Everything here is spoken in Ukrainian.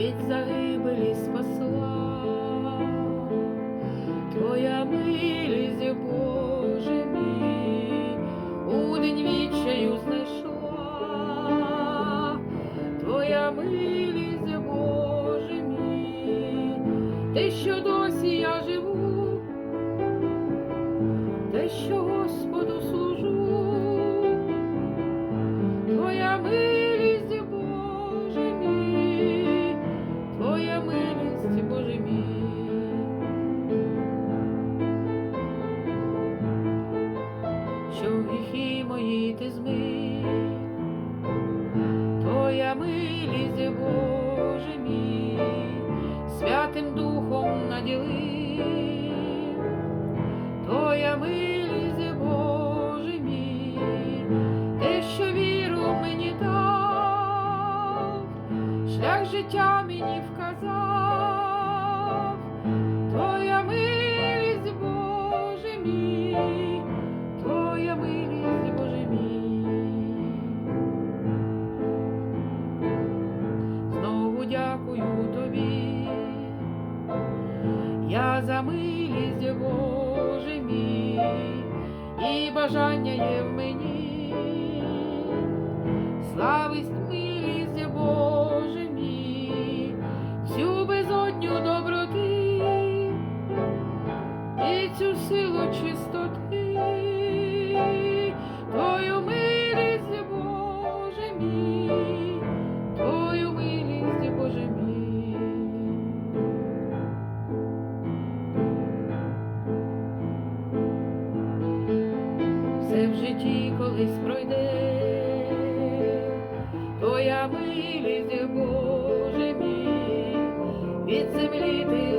від загибелі спасла, Твоя милість, Боже мій, у день відчаю знайшла, Твоя милість, Боже мій, те, що досі я живу, те, що Господу служу, ти змив, Твоя милість, Боже мій, Святим Духом наділив, Твоя милість, Боже мій, те, що віру мені дав, шлях життя мені вказав, Твоя милість, Боже мій, я за милість, Боже мій, і бажання є в мені, слависть милість, Боже мій, всю безодню доброти і цю силу чистоти, Все в житті колись пройде, Твоя милість, Боже мій, від землі ти